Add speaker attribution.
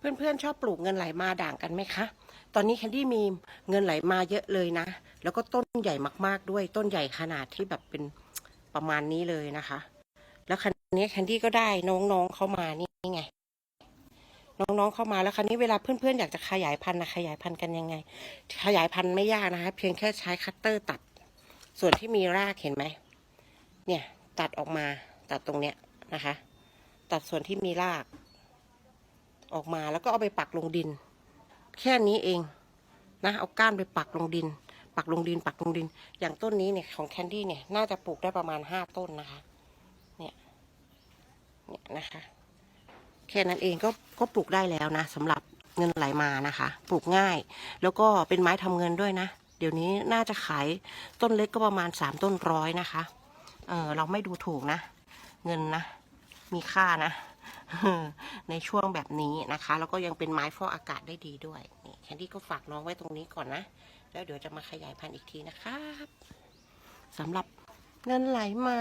Speaker 1: เพื่อนๆชอบปลูกเงินไหลมาด่างกันไหมคะ ตอนนี้แคนดี้มีเงินไหลมาเยอะเลยนะ แล้วก็ต้นใหญ่มากๆด้วย ต้นใหญ่ขนาดที่แบบเป็นประมาณนี้เลยนะคะ แล้วคันนี้แคนดี้ก็ได้น้องๆเข้ามานี่ไง น้องๆเข้ามาแล้วคราวนี้เวลาเพื่อนๆอยากจะขยายพันธุ์นะขยายพันธุ์กันยังไง ขยายพันธุ์ไม่ยากนะคะ เพียงแค่ใช้คัตเตอร์ตัด ส่วนที่มีรากเห็นไหม เนี่ยตัดออกมาตัดตรงเนี้ยนะคะ ตัดส่วนที่มีราก ออกมาแล้วก็เอาไปปักลงดิน แค่นี้เองนะเอาก้านไปปักลงดิน ปักลงดิน ปักลงดิน อย่างต้นนี้เนี่ยของแคนดี้เนี่ยน่าจะปลูกได้ประมาณห้าต้นนะคะเนี่ยเนี่ยนะคะ แค่นั้นเองก็ก็ปลูกได้แล้วนะสำหรับเงินไหลมานะคะ ปลูกง่าย แล้วก็เป็นไม้ทำเงินด้วยนะเดี๋ยวนี้น่าจะขายต้นเล็กก็ประมาณสามต้นร้อยนะคะเออเราไม่ดูถูกนะ เงินนะ มีค่านะ ในช่วงแบบนี้นะคะ แล้วก็ยังเป็นไม้ฟอกอากาศได้ดีด้วยนี่แคนดี้ก็ฝากน้องไว้ตรงนี้ก่อนนะ แล้วเดี๋ยวจะมาขยายพันธุ์อีกทีนะครับสำหรับเงินไหลมา